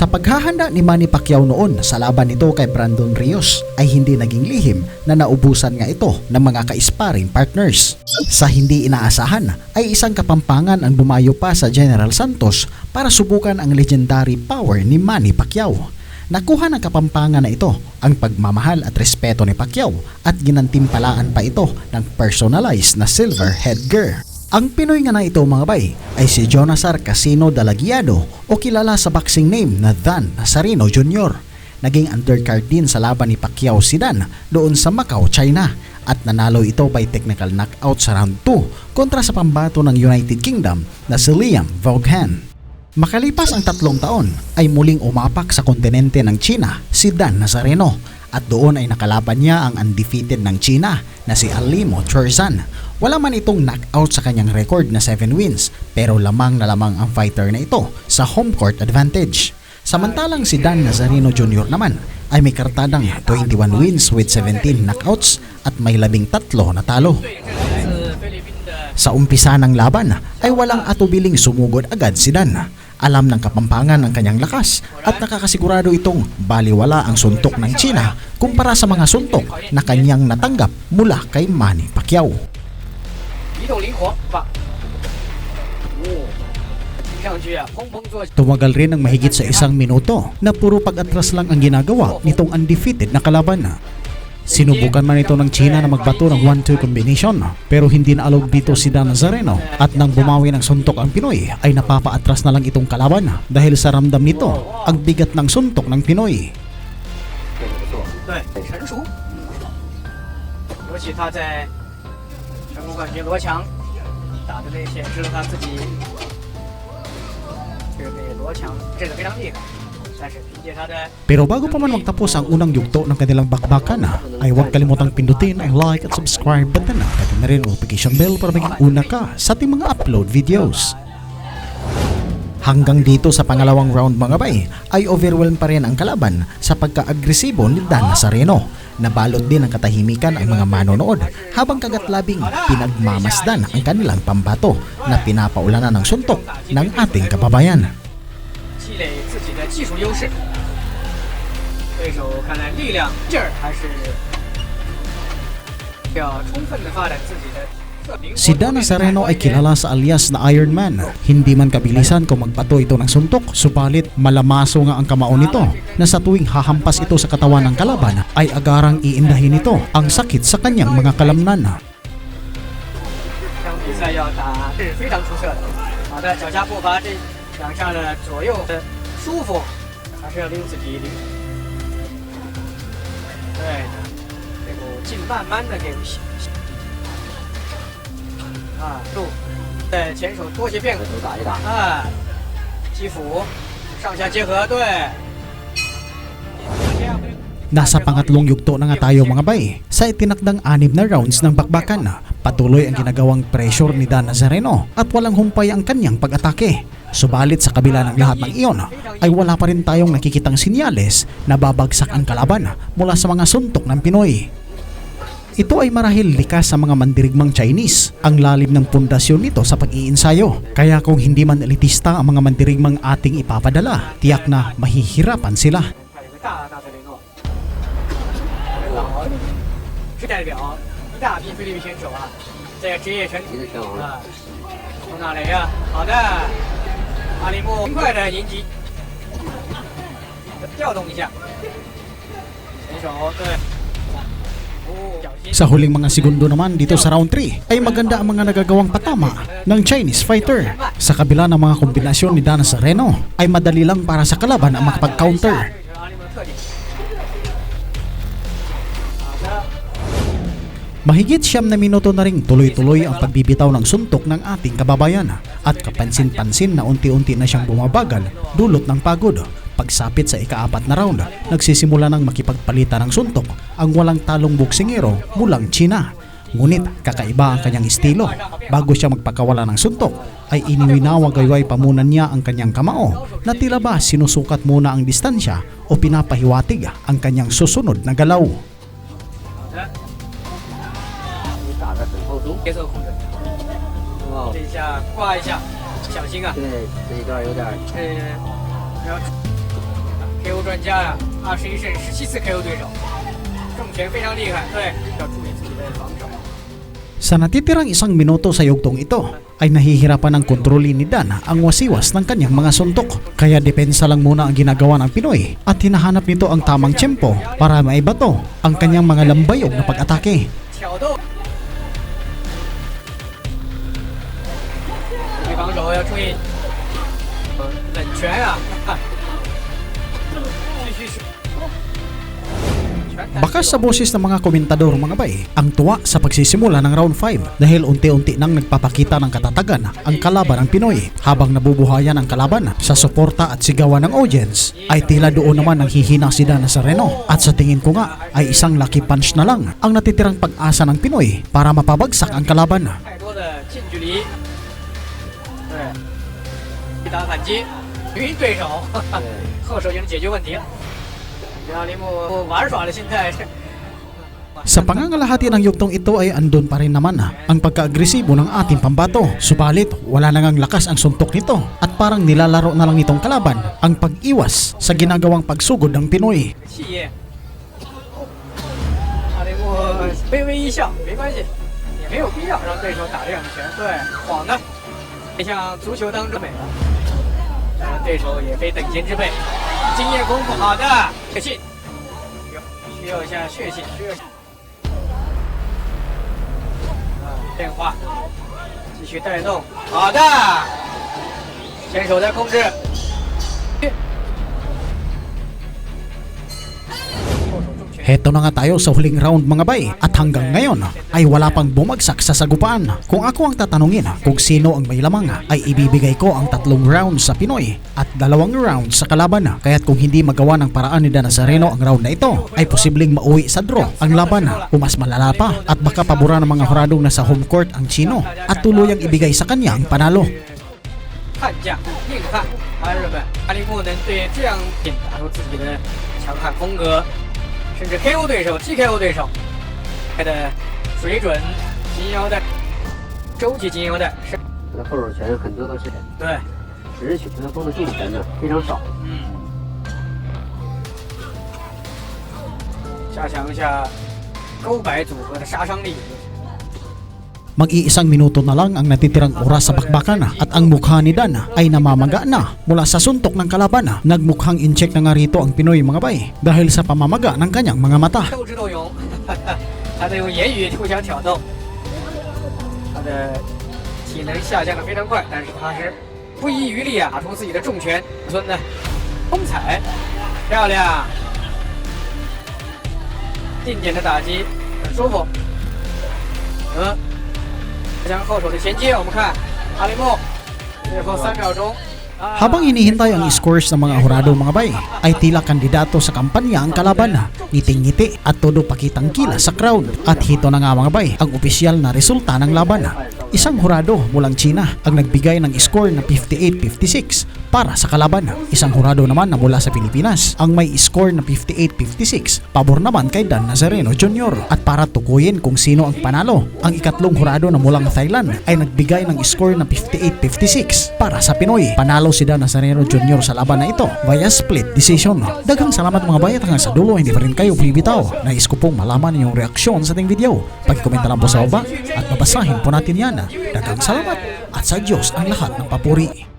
Sa paghahanda ni Manny Pacquiao noon sa laban nito kay Brandon Rios ay hindi naging lihim na naubusan nga ito ng mga ka-sparring partners. Sa hindi inaasahan ay isang kapampangan ang bumayo pa sa General Santos para subukan ang legendary power ni Manny Pacquiao. Nakuha ng kapampangan na ito ang pagmamahal at respeto ni Pacquiao at ginantimpalaan pa ito ng personalized na silver headgear. Ang Pinoy nga na ito mga bay ay si Jonasar Casino Dalagiado o kilala sa boxing name na Dan Nazareno Jr. Naging undercard din sa laban ni Pacquiao si Dan doon sa Macau, China at nanalo ito by technical knockout sa round 2 kontra sa pambato ng United Kingdom na si Liam Vaughan. Makalipas ang tatlong taon ay muling umapak sa kontinente ng China si Dan Nazareno at doon ay nakalaban niya ang undefeated ng China na si Alimo Chorzan. Wala man itong knockout sa kanyang record na 7 wins pero lamang na lamang ang fighter na ito sa home court advantage. Samantalang si Dan Nazareno Jr. naman ay may kartadang 21 wins with 17 knockouts at may labing tatlo na talo. Sa umpisa ng laban ay walang atubiling sumugod agad si Dan. Alam ng Kapampangan ang kanyang lakas at nakakasigurado itong baliwala ang suntok ng China kumpara sa mga suntok na kanyang natanggap mula kay Manny Pacquiao. Tumagal rin ng mahigit sa isang minuto na puro pag-atras lang ang ginagawa nitong undefeated na kalaban. Sinubukan man ito ng China na magbato ng 1-2 combination pero hindi na allowed dito si Dan Nazareno at nang bumawi ng suntok ang Pinoy ay napapaatras na lang itong kalaban dahil sa ramdam nito ang bigat ng suntok ng Pinoy. 对，pero bago pa man magtapos ang unang yugto ng kanilang bakbakana, ay huwag kalimutang pindutin ang like at subscribe button na pati na rin notification bell para maging una ka sa ating mga upload videos. Hanggang dito sa pangalawang round mga bay ay overwhelmed pa rin ang kalaban sa pagka-agresibo ni Dan Nazareno. Nabalot din ang katahimikan ang mga manonood habang kagat labing pinagmamasdan ang kanilang pambato na pinapaulanan ng suntok ng ating kababayan. 技术优势。对手看来力量劲儿还是要充分的发展自己的特灵活 Si Dan Nazareno ay kilala sa alias na Iron Man. Hindi man kabilisan kung magbato ito ng suntok, subalit malamaso nga ang kamao nito na sa tuwing hahampas ito sa katawan ng kalaban ay agarang iindahin nito ang sakit sa kanyang mga kalamnan. 这 场比赛要打是非常出色的。好的，脚下步伐这两下的左右的舒服，还是要拎自己拎。对的，这股劲慢慢的给啊，路，对前手多些变化，打一打。啊，击斧，上下结合，对。这样会 Nasa pangatlong yugto na nga tayo mga bay. Sa itinakdang anim na rounds ng bakbakan, patuloy ang ginagawang pressure ni Dan Nazareno at walang humpay ang kanyang pag-atake. Subalit sa kabila ng lahat ng iyon, ay wala pa rin tayong nakikitang sinyales na babagsak ang kalaban mula sa mga suntok ng Pinoy. Ito ay marahil likas sa mga mandirigmang Chinese. Ang lalim ng pundasyon nito sa pag-iinsayo. Kaya kung hindi man elitista ang mga mandirigmang ating ipapadala, tiyak na mahihirapan sila. 还有个大大的雷诺，老是代表一大批菲律宾选手啊，在职业拳一个拳王了。啊，从哪来呀？好的，阿里木尽快的迎击，调动一下，选手对，哦，小心。 Sa huling mga segundo naman dito sa round 3 ay maganda ang mga nagagawang patama ng Chinese fighter. Sa kabila ng mga kombinasyon ni Dan Nazareno ay madali lang para sa kalaban ang makapag-counter. Mahigit siyam na minuto na ring tuloy-tuloy ang pagbibitaw ng suntok ng ating kababayan at kapansin-pansin na unti-unti na siyang bumabagal dulot ng pagod. Pagsapit sa ikaapat na round, nagsisimula ng makipagpalitan ng suntok ang walang talong boksingero mulang China. Ngunit kakaiba ang kanyang estilo. Bago siya magpakawala ng suntok, ay iniwinawagayway pa muna niya ang kanyang kamao na tila ba sinusukat muna ang distansya o pinapahiwatig ang kanyang susunod na galaw. 的很后中。节奏控制，哦这，一下挂一下，小心啊！对，这一段有点儿这要 KO 专家呀、二十一胜十七次 KO 对手，重拳非常厉害，对，要注意自己的防守。 Sa natitirang isang minuto sa yugtong ito, ay nahihirapan ng kontrolin ni Dan ang wasiwas ng kanyang mga suntok. Kaya depensa lang muna ang ginagawa ng Pinoy at hinahanap nito ang tamang tiyempo para maibato ang kanyang mga lambayog na pag-atake. 挑逗，注意防守，要注意，呃冷拳啊，继续是。拳打 Baka sa boses ng mga komentador mga bay, ang tuwa sa pagsisimula ng round 5 dahil unti-unti nang nagpapakita ng katatagan ang kalaban ng Pinoy habang nabubuhayan ang kalaban sa suporta at sigawan ng audience ay tila doon naman nanghihina si Dan Nazareno at sa tingin ko nga ay isang lucky punch na lang ang natitirang pag-asa ng Pinoy para mapabagsak ang kalaban. 太多的近距离，对，一打反击，晕对手，哈哈后手就能解决问题了。感觉到铃木玩耍的心态是。 Sa pangangalahati ng yugtong ito ay andun pa rin naman ang pagka-agresibo ng ating pambato. Subalit, wala nang ang lakas ang suntok nito at parang nilalaro na lang nitong kalaban ang pag-iwas sa ginagawang pagsugod ng Pinoy. 气 当对手也非等闲之辈。经验丰富好的可惜需要一下血性需要一下。变化继续带动。好的。先手在控制。Heto na nga tayo sa huling round mga bay at hanggang ngayon ay wala pang bumagsak sa sagupaan. Kung ako ang tatanungin kung sino ang may lamang ay ibibigay ko ang tatlong round sa Pinoy at dalawang round sa kalaban. Kaya't kung hindi magawa ng paraan ni Dan Nazareno ang round na ito ay posibleng mauwi sa draw ang laban o mas malala pa at baka pabura ng mga huradong nasa home court ang Chino at tuluyang ibigay sa kanya ang panalo. 悍将硬汉，韩日本阿里木能对这样打出自己的强悍风格， 甚至 KO 对手、TKO 对手，他的水准，金腰带，洲际金腰带是，他的后手拳很多都是对，只是取得风的重拳呢非常少。嗯，加强一下勾摆组合的杀伤力。Mag-iisang minuto na lang ang natitirang oras sa bakbakan at ang mukha ni Dan ay namamaga na mula sa suntok ng kalaban. Nagmukhang in-check na nga rito ang Pinoy mga bay dahil sa pamamaga ng kanyang mga mata. 斗智斗勇，他在用言语互相挑逗，他的体能下降的非常快，但是他是不遗余力啊，打出自己的重拳，孙子，风采，漂亮，定点的打击，很舒服，嗯， 加强后手的衔接，我们看阿里木最后三秒钟。啊 Habang hinihintay ang scores ng mga hurado mga bay, ay tila kandidato sa kampanya ang kalaban. Ngiting-ngiti at todo pakitang kila sa crowd. At hito na nga mga bay, ang opisyal na resulta ng laban. Isang hurado mulang China ang nagbigay ng score na 58-56 para sa kalaban. Isang hurado naman na mula sa Pilipinas ang may score na 58-56 pabor naman kay Dan Nazareno Jr. At para tukuyin kung sino ang panalo, ang ikatlong hurado na mulang Thailand ay nagbigay ng score na 58-56 para sa Pinoy. Panalo si Dan Nazareno Jr. sa laban na ito via split decision. Daghang salamat mga bayat hanggang sa dulo hindi pa rin kayo bibitaw. Nais ko pong malaman inyong reaksyon sa ating video. Pag-komenta lang po sa baba at babasahin po natin yan. Daghang salamat at sa Diyos ang lahat ng papuri.